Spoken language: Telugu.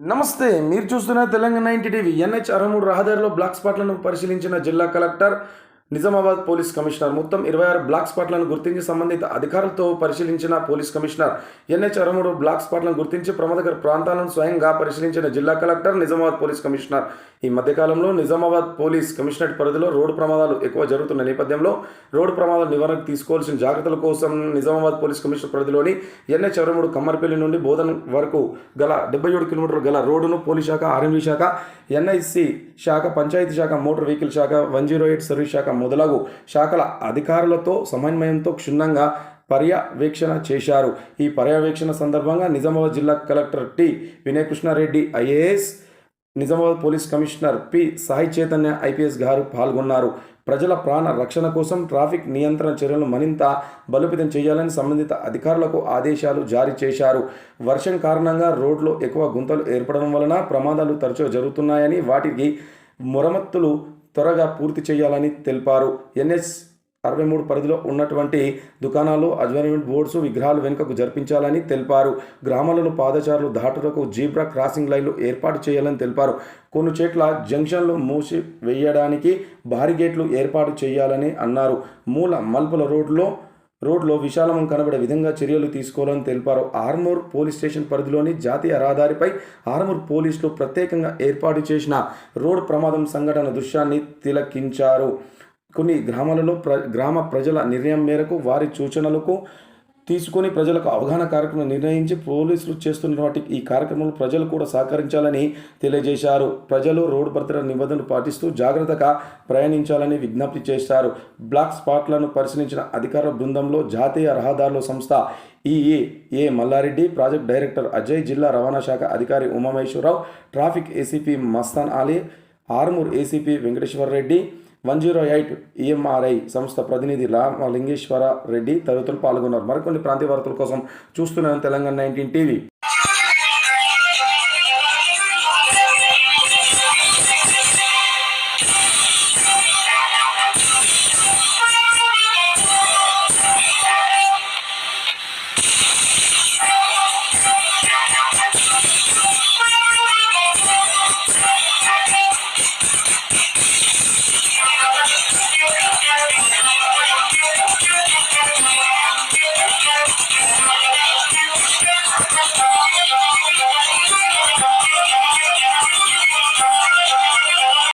నమస్తే మీరు చూస్తున్న తెలంగాణ నైన్టీ టీవీ ఎన్హెచ్ అరమూడు రహదారిలో బ్లాక్ స్పాట్లను పరిశీలించిన జిల్లా కలెక్టర్ నిజామాబాద్ పోలీస్ కమిషనర్. మొత్తం ఇరవై ఆరు బ్లాక్ స్పాట్లను గుర్తించి సంబంధిత అధికారులతో పరిశీలించిన పోలీస్ కమిషనర్. ఎన్హెచ్ అరమూడు బ్లాక్ స్పాట్లను గుర్తించి ప్రమాదకర ప్రాంతాలను స్వయంగా పరిశీలించిన జిల్లా కలెక్టర్ నిజామాబాద్ పోలీస్ కమిషనర్. ఈ మధ్యకాలంలో నిజామాబాద్ పోలీస్ కమిషనరేట్ పరిధిలో రోడ్డు ప్రమాదాలు ఎక్కువ జరుగుతున్న నేపథ్యంలో రోడ్డు ప్రమాదాల నివారణకు తీసుకోవాల్సిన జాగ్రత్తల కోసం నిజామాబాద్ పోలీస్ కమిషనర్ పరిధిలోని ఎన్హెచ్ అరమూడు మూడు కమ్మర్పల్లి నుండి బోధన్ వరకు గల డెబ్బై ఏడు కిలోమీటర్లు గల రోడ్డును పోలీస్ శాఖ ఆర్ఎంబీ శాఖ ఎన్ఐసి శాఖ పంచాయతీ శాఖ మోటార్ వెహికల్ శాఖ వన్ జీరో ఎయిట్ సర్వీస్ శాఖ మొదలగు శాఖల అధికారులతో సమన్వయంతో క్షుణ్ణంగా పర్యవేక్షణ చేశారు. ఈ పర్యవేక్షణ సందర్భంగా నిజామాబాద్ జిల్లా collector T. Vinay Krishna Reddy IAS Nizamabad police commissioner P. Sai Chaitanya IPS garu పాల్గొన్నారు. ప్రజల ప్రాణ రక్షణ కోసం ట్రాఫిక్ నియంత్రణ చర్యలను మరింత బలోపేతం చేయాలని సంబంధిత అధికారులకు ఆదేశాలు జారీ చేశారు. వర్షం కారణంగా రోడ్లో ఎక్కువ గుంతలు ఏర్పడడం వలన ప్రమాదాలు తరచుగా జరుగుతున్నాయని వాటికి మరమ్మతులు త్వరగా పూర్తి చేయాలని తెలిపారు. ఎన్ఎస్ అరవై మూడు పరిధిలో ఉన్నటువంటి దుకాణాలు అడ్వర్టైజ్మెంట్ బోర్డ్స్ విగ్రహాలు వెనుకకు జరిపించాలని తెలిపారు. గ్రామాలలో పాదచారులు దాటులకు జీబ్రా క్రాసింగ్ లైన్లు ఏర్పాటు చేయాలని తెలిపారు. కొన్ని చోట్ల జంక్షన్లు మూసి వేయడానికి బారిగేట్లు ఏర్పాటు చేయాలని అన్నారు. మూల మల్పుల రోడ్లో రోడ్లో విశాలమం కనబడే విధంగా చర్యలు తీసుకోవాలని తెలిపారు. ఆర్మూర్ పోలీస్ స్టేషన్ పరిధిలోని జాతీయ రహదారిపై ఆర్మూర్ పోలీసులు ప్రత్యేకంగా ఏర్పాటు చేసిన రోడ్ ప్రమాదం సంఘటన దృశ్యాన్ని తిలకించారు. కొన్ని గ్రామాలలో ప్ర గ్రామ ప్రజల నిర్ణయం మేరకు వారి సూచనలకు తీసుకొని ప్రజలకు అవగాహన కార్యక్రమం నిర్ణయించి పోలీసులు చేస్తున్నటువంటి ఈ కార్యక్రమంలో ప్రజలు కూడా సహకరించాలని తెలియజేశారు. ప్రజలు రోడ్డు భద్రత నిబంధనలు పాటిస్తూ జాగ్రత్తగా ప్రయాణించాలని విజ్ఞప్తి చేశారు. బ్లాక్ స్పాట్లను పరిశీలించిన అధికార బృందంలో జాతీయ రహదారుల సంస్థ EA A Mallareddy project director Ajay జిల్లా రవాణా శాఖ అధికారి Umamaheswara Rao traffic ACP Mastan Ali Armoor ACP Venkateshwara Reddy one zero eight EMRI సంస్థ ప్రతినిధి రామలింగేశ్వర రెడ్డి తదితరులు పాల్గొన్నారు. మరికొన్ని ప్రాంతీయ వార్తల కోసం చూస్తున్నాను తెలంగాణ నైన్టీన్ టీవీ.